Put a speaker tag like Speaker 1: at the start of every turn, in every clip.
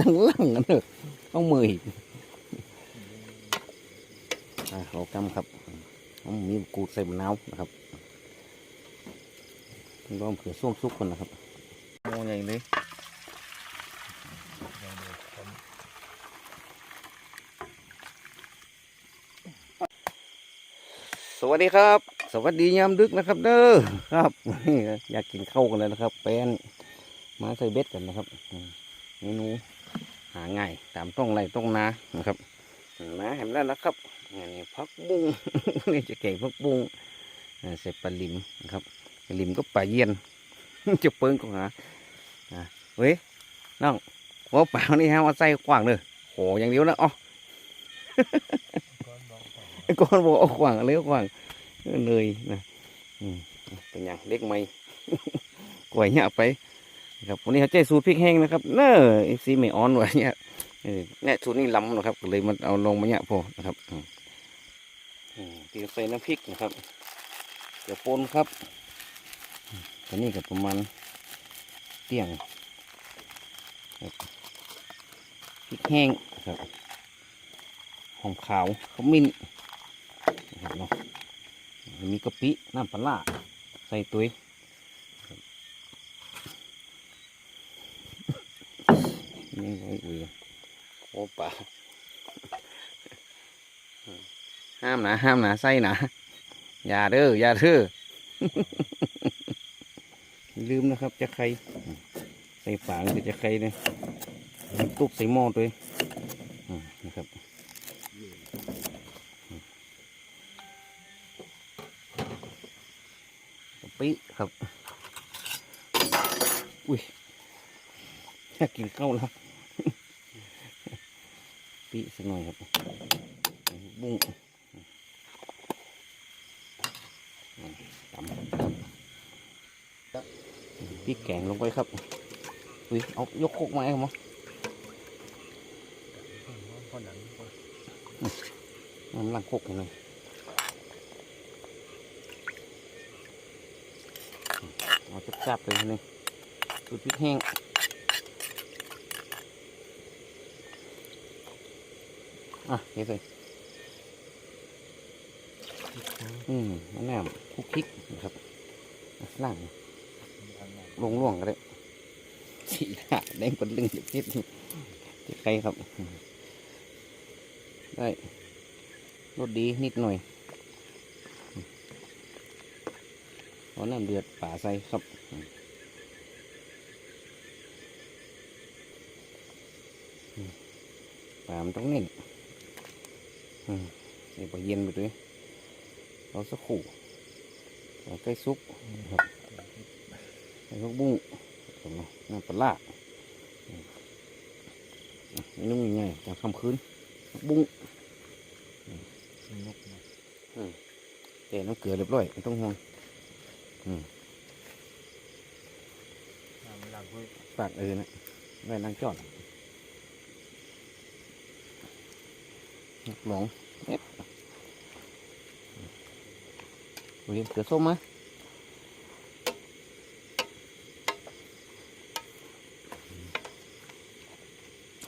Speaker 1: ลังๆกันเถอะต้องมืออีกอ่าเรากำครับต้องมีกูดใส่มะนาวนะครับลองเผื่อส้วงซุกคนนะครับโมใหญ่เลยสวัสดีครับ สวัสดียามดึกนะครับเด้อครับนี่อยากกินข้าวกันเลยนะครับ แป้นมาใส่เบ็ดกันนะครับอืมเมนูหาง่าย ตามต้องไรต้องนานะครับมาเห็นแล้วนะครับนนี้พักบุ้งนี่จะเก่งพักบุ้งอ่าใส่ปลาลิมนะครับปลาลิมก็ปลาเยียนจะเปิ้งก็หาอ่าเว้ยน้องหัวเปล่านี่ฮะมาใส่กว้างเลยโหอย่างเดียวนะอ๋อก้อนบอกเอาขวางเลยเอาขวางเลยนะเป็นอย่างเล็กไหมกล้วยเนี่ยไป ครับวันนี้เขาใจสูตรพริกแห้งนะครับ เนอไอซีไม่ออนว้เนี่ยเนี่ยสูตรนี้ล้ำนะครับเลยมันเอาลงมาเนี่ยพอนะครับอืมอืมตีใส่น้ำพริกนะครับเดี๋ยวปนครับอืมตัวนี้ก็ประมาณเตียงพริกแห้งครับหอมขาวขมิ้นนะครับเนาะมีกะปิน้ำปลาร้าใส่ตุ้ย นี่อุ้ยโอ้เปล่าห้ามนะห้ามนะใส่นะอย่าเด้ออย่าเด้อลืมนะครับ จะใครใส่ฝางคือจะใครเนี่ยตุ๊กใส่หม้อตัวอืมนะครับปิครับ อุ้ยอยากกินข้าวแล้ว ปิสักหน่อยครับบุ้งตำพริกแกงลงไปครับอุ้ยเอายกโคกมาให้ผมมั้งน้ำลังโคกหน่อยเอาจับๆเลยนี่สูตรพริกแห้ง อะนี่สิอืมมะนาวคุกคิกนะครับล่างลงล่วงก็ได้สีหน้าแดงเป็นลึงนิดนิดจะใครครับ ได้รสดีนิดหน่อยพอน้ำเดือดป่าใส่ครับป่ามันต้องเน้น เดี๋ยวพอเย็นไปด้วยเราสักขู่เอาใกล้ซุปนะครับใส่พวกบุ้งครับเนาะน้ำปลาร้าอืมอะเมนูง่ายๆจากคำคืนผักบุ้งอืมแต่น้ำเกลือเรียบร้อยไม่ต้องห่วงปากเออนะไว้นั่งจอด หลงเอ็ดวันนี้เกลือส้มไหม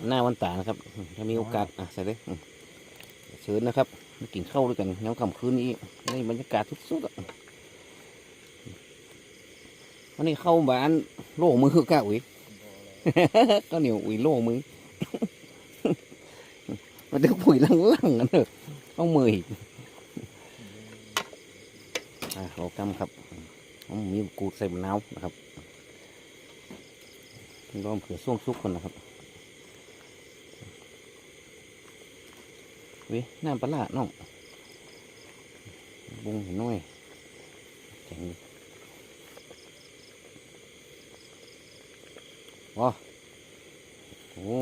Speaker 1: หน้าวันตานะครับ ถ้ามีโอกาส อะ ใส่เลยอืมเชิญนะครับมากินข้าวด้วยกันย้ำคำคืนนี้ในบรรยากาศสุดๆอะวันนี้เข้าบ้านโล่มือก้าอุ้ยก็เหนียวอุ้ยโล่มือ มันจะปุ๋ยลังๆกันเถอะต้องมืออีกอ่าเรากำครับต้องมีกูดใส่มะนาวนะครับลองเผื่อส้วงซุกคนนะครับเว้ยน้ำปลาน้องบุ้งเห็นน้อยแข็งว้าโอ้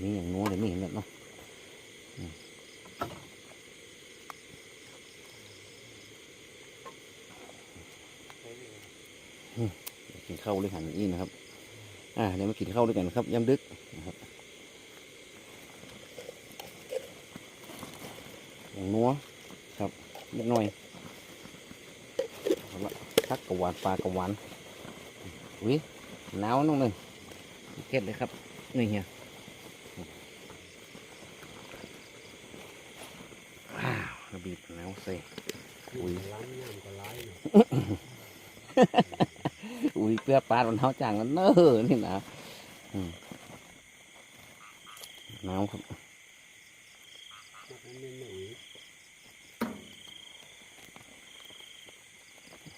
Speaker 1: มีอย่างนัวเลยไม่เห็นแบบเนาะอืมอืมเดี๋ยวกินข้าวด้วยกันอีกนะครับ อ่าเดี๋ยวมากินข้าวด้วยกันครับยำดึกนะครับอย่างนัวครับเล็กน้อยเอาละพักกะหวานปลากะหวานอุ้ยหนาวน้องหนึ่งเก็ดเลยครับนี่เฮียว้าวระ บีบแล้วเซ่อุ้ย
Speaker 2: ล้างน้ำก็ล้างเนาะ
Speaker 1: อุ้ยเปลือกปลามันเท้าจางแล้วเน้อนี่นะอืมน้ำครับ
Speaker 2: มันไม่เหนื่อย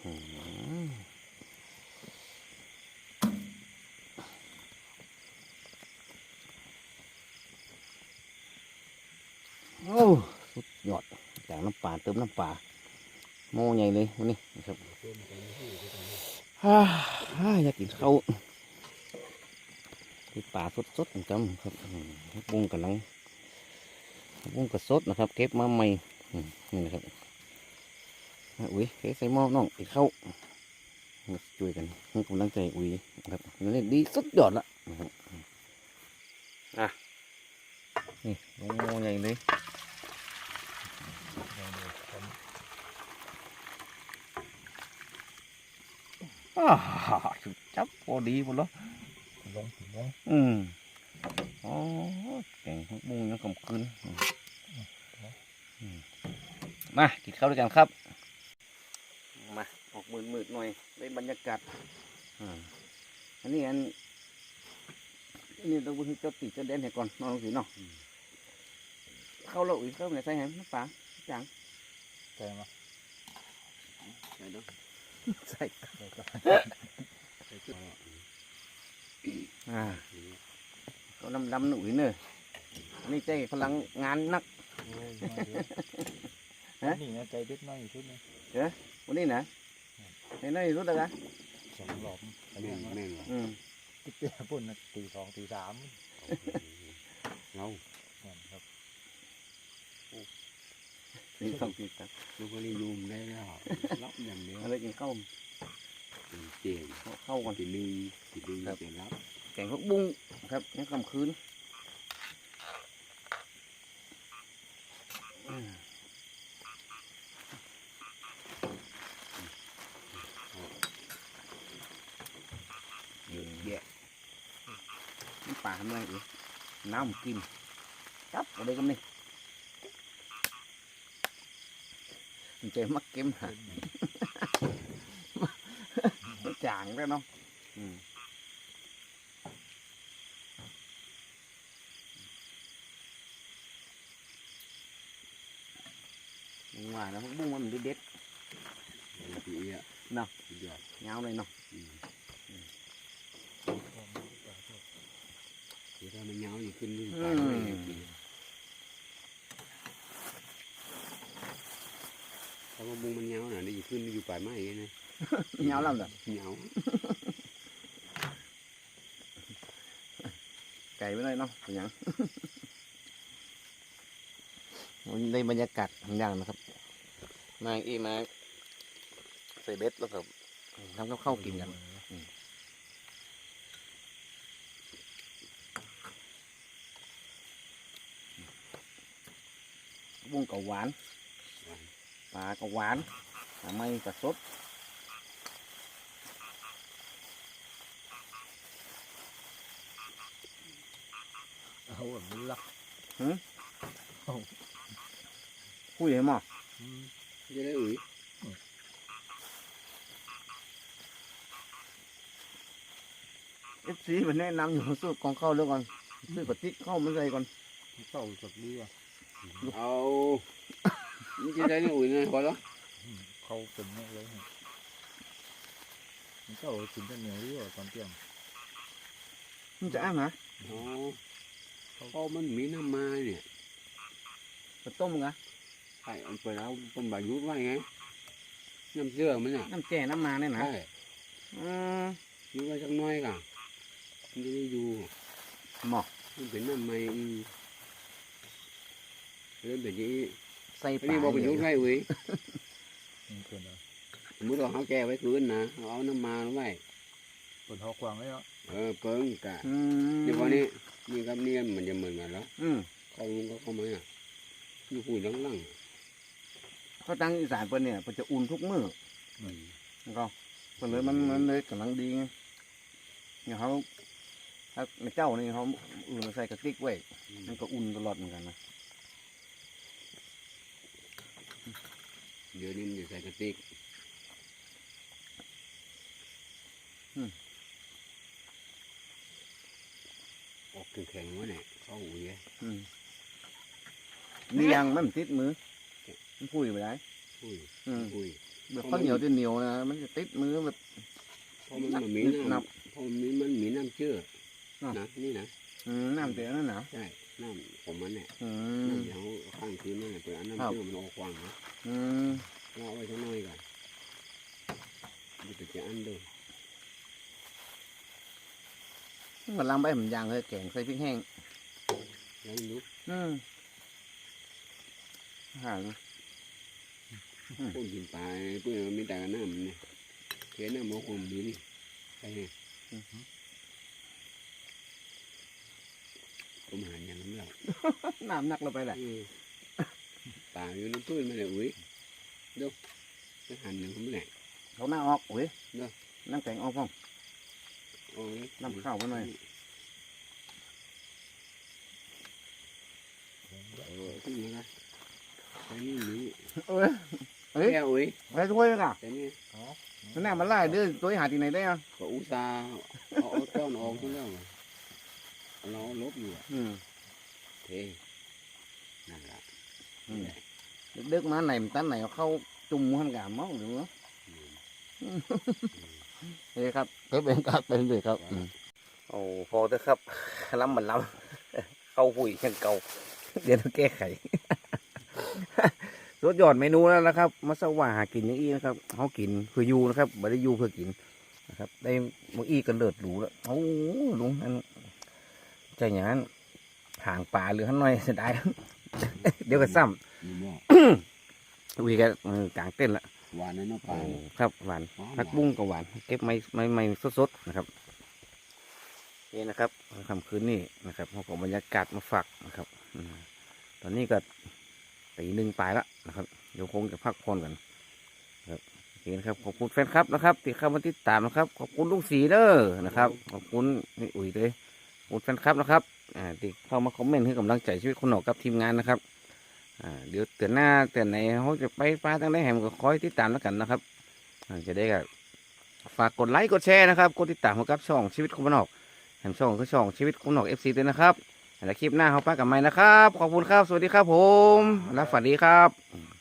Speaker 1: อืมโอ้สุดยอด จากน้ำปลาเติมน้ำปลาโม่ใหญ่เลยวันนี้นะครับฮ่าฮ่าอยากกินข้าวที่ป่าสดๆจำครับอืมผักบุ้งกำลังผักบุ้งก็สดนะครับ เก็บมาใหม่นี่นะครับอุ้ยเทใส่หม้อน้องอีกเข้าวช่วยกันให้กำลังใจอุ้ยนะครับนี่ดีสุดยอดละนะครับอะนี่ลงหม้อใหญ่เลยอ้าวสุด จับพอดีหมดแล้ว
Speaker 2: ลงลง
Speaker 1: อืมอ๋อแกงผักบุ้งยังกำคืนอืมอืมมากินข้าวด้วยกันครับ มา ออกมืดมืดๆหน่อย ได้บรรยากาศอ่าอันนี้อันอันนี้ต้องพูดเจ้าตีเจ้าเด่นให้ก่อนน้องสีเนาะเข้าเราอีกเข้าในใส่แฮมน้ำปลาจัง
Speaker 2: ใช่ไหม
Speaker 1: ใส่ด้วย ใส่อ่าเขาดำดำๆหนุ่ยเนอะอันนี้ใจพลังงานนักฮะ
Speaker 2: นี่นะใจเด็ดน้อยชุดนึง
Speaker 1: วันนี้นะในนั่นรู้ได้กะ
Speaker 2: สองหลอมแม่นแม่น
Speaker 1: อืม
Speaker 2: ติ๊กเตี้ยปุ่นนะตีสองตีสามเงาครับ
Speaker 1: นี่สองปีกัน
Speaker 2: ลูกก็นิยมได้แล้วรับอย่างเดียว
Speaker 1: อะไรกินข้าว
Speaker 2: เจียง
Speaker 1: เข้าเข้าก่อน
Speaker 2: ตีลึงตีลึงเจียงรับ
Speaker 1: แกงผักบุ้งครับยังกำคืนอืมเยอะแยะน้ำปลาทำอะไรอีกน้ำกินจับเอะไรกันนี่ มันจะมักเก็มหามันจางแล้วเนาะอืมว่าแล้
Speaker 2: ว ขึ้นอยู่ปลายไม้นะ
Speaker 1: ยาวแล้วเหรอ
Speaker 2: เหนียว
Speaker 1: ไก่ไปเลยเนาะเป็นหยังวันนี้ได้บรรยากาศทางอย่างนะครับ นางอีมาใส่เบ็ดแล้วก็ทำกับข้าวกินกันบุ้งกับหวานปลากับหวาน ทำไมกับสด
Speaker 2: เอาแบบนี้ละ
Speaker 1: คุยให้หมอ
Speaker 2: จะได้อุ้ย
Speaker 1: เอฟซีมันแนะนำอยู่ซื้อกองเข้าวเรื่องก่อนซื้อกระติกเข้าวมันใส่ก่อน
Speaker 2: เข้าสักเรือเอานี่จะได้อุ้ยนะพอแล้ว
Speaker 3: เขาเป็นเนี่ยเลยฮะมันก็เอากินแต่เนื้อเยอะตอนเที่ยง
Speaker 1: มันจะอ้างนะ
Speaker 2: อ๋อเขามันมีน้ำมาเนี่ย
Speaker 1: กระต้มกะ
Speaker 2: ไอ้อันเปิดเอาเป็นใบยุทธไว้ไงน้ำเชื่อมันอะ
Speaker 1: น้ำแจ่น้ำมาเนี่ยนะ
Speaker 2: ใช่
Speaker 1: อืม
Speaker 2: ยุทธไว้สักหน้อยก่ะมันจะได้อยู่
Speaker 1: หมอ
Speaker 2: มันเป็นน้ำไม่อืมเรื่องแบบนี้
Speaker 1: ใส่
Speaker 2: อัน
Speaker 1: ปลา
Speaker 2: นี้บอกเป็นยุทธไว้อุ้ย
Speaker 3: มัน คนเอา
Speaker 2: สมมติเราเอาแกไว้คืนนะเอาเอาน้ำมาไว้
Speaker 3: คนเขากวางเลยเนาะ
Speaker 2: เออเปิ้งกะ
Speaker 1: อืม
Speaker 2: เดี๋ยววันนี้นี่กับนี่มันจะเหมือนกันแล้ว
Speaker 1: อืม
Speaker 2: เขาลุงก็เข้ามาอะอยู่พูดลัง
Speaker 1: เขาตั้งอีสานเปิ้นเนี่ยเปิ้นจะอุ่นทุกมื้อ
Speaker 2: ๆอืม
Speaker 1: ก็เปิ้นเลยมันมันเลยกำลังดีไงเนี่ยเขาถ้าในเจ้านี่เขาอุ่นมาใส่กระติกไว้มันก็อุ่นตลอดเหมือนกันนะ
Speaker 2: เดี๋ยวนี้มันจะใส่กระติกออกแข็งๆวะเนี่ยเข้าหูเยอะ
Speaker 1: อืมนี่ยังมันติดมือมันพูดไปได้
Speaker 2: อุ้ย
Speaker 1: อืม
Speaker 2: อุ้ย
Speaker 1: แบบข้าวเหนียวจะเหนียวนะมันจะติดมือแบบ
Speaker 2: เพราะมันมันมี
Speaker 1: นั
Speaker 2: น้
Speaker 1: บำ
Speaker 2: เพราะมันมีมันมีน้ำเชื่อ
Speaker 1: อะ
Speaker 2: นะนี่นะ
Speaker 1: อืมน้ำเตียนั่นหนาว
Speaker 2: ใช่น้ำของมันเนี่ย
Speaker 1: อืม
Speaker 2: น้ำเดี๋ยวข้างคืนนั่นแหละเปิดอันน้ำ
Speaker 1: ครับ
Speaker 2: เชื่อมันออกกว้างนะ
Speaker 1: อืม
Speaker 2: เราเอาไว้ข้างในก่อนเดี๋ยวจะอันเดู
Speaker 1: มันลำไปมันยางเลยแกงใส่พริกแห้ง
Speaker 2: แล้วมันลุก
Speaker 1: อืมอาหาร
Speaker 2: พ่นกินปลาเพื่อนมันมีแต่น้ำมันเนี่ยเขียนน้ำมันคงดีนี่ใช่ไหมผมหันอย่างนั้นแล้ว
Speaker 1: น้ำหนักเราไปแหละ
Speaker 2: เออปลาอยู่ในพื้นมันเลยอุ้ยดูจะหันอย่างนั้นแหละ
Speaker 1: เขาหน้าออกโอ้ย
Speaker 2: เนอะ
Speaker 1: น้ำแกงออกพ่อง
Speaker 2: โอ้ย
Speaker 1: น้ำข้าวมาหน่อย
Speaker 2: เออ ขึ้นมาละไอ้นี่นี่
Speaker 1: เอ้ยเฮ้ย
Speaker 2: แค่อุ้ย
Speaker 1: อะไรถ้วยน่ะ
Speaker 2: แต่นี่
Speaker 3: อ๋อ
Speaker 1: มันน่ามันไล่เด้อตัวหาที่ไหนได้อะ
Speaker 2: ก็อุตส่าห์เอาเอาต้นออกทุกแล้วเราลบอยู่อะ
Speaker 1: อืม
Speaker 2: เทนั่นแหละ
Speaker 1: อืมเด็กๆมาไหนมันตันไหนเอาเข้าจุ่มหันกามองหรือวะเฮ้ยครับก็เป็นครับเป็นเลยครับโอ้พอเถอะครับล้ำมันล้ำเข้าปุ๋ยเช่นเก่า เดี๋ยวต้องแก้ไขสุดยอดเมนูแล้วนะครับมาสว่าหากินอย่างอี้นะครับเขากินเพื่ออยู่นะครับไม่ได้อยู่เพื่อกินนะครับ ได้มื่ออี้ก็เลิศหรูแล้วโอ้โหลุงอันใจอย่างนั้นห่างป่าเหลือหันหน่อยเสียดายเดี๋ยวก็ซ้ำ
Speaker 2: มีหม้อ
Speaker 1: อุ้ยก็เออกลางเต้นละ
Speaker 2: หวานนะเนาะปลา
Speaker 1: โอ้ครับหวาน
Speaker 2: หวาน
Speaker 1: ผักบุ้งก็หวาน เก็บไม้ไม้ไม้สดๆนะครับนี่นะครับค่ำคืนนี้นะครับเราก็บรรยากาศมาฝากนะครับอืม ตอนนี้ก็ตีหนึ่งปลายละนะครับเดี๋ยวคงจะพักผ่อนกันครับโอเคนครับขอบคุณแฟนครับนะครับที่เข้ามาติดตามนะครับ ขอบคุณลุงสีเด้อนะครับขอบคุณนี่อุ้ยเลยขอบคุณแฟนครับนะครับอ่าที่เข้ามาคอมเมนต์ให้กำลังใจชีวิตคนหนอกกับทีมงานนะครับอ่าเดี๋ยวเตือนหน้าเตือนไหนเขาจะไปปลาทางไหนแหมก็คอยติดตามแล้วกันนะครับอ่าจะได้ก็ฝากกดไลค์กดแชร์นะครับกดติดตามของกับช่องชีวิตคนบ้านอกแหมช่องคือช่องชีวิตคนบ้านนอกเอฟซีด้วยนะครับ แล้วคลิปหน้าเขาป้ากับไม้นะครับ ขอบคุณครับ สวัสดีครับผม และฝันดีครับ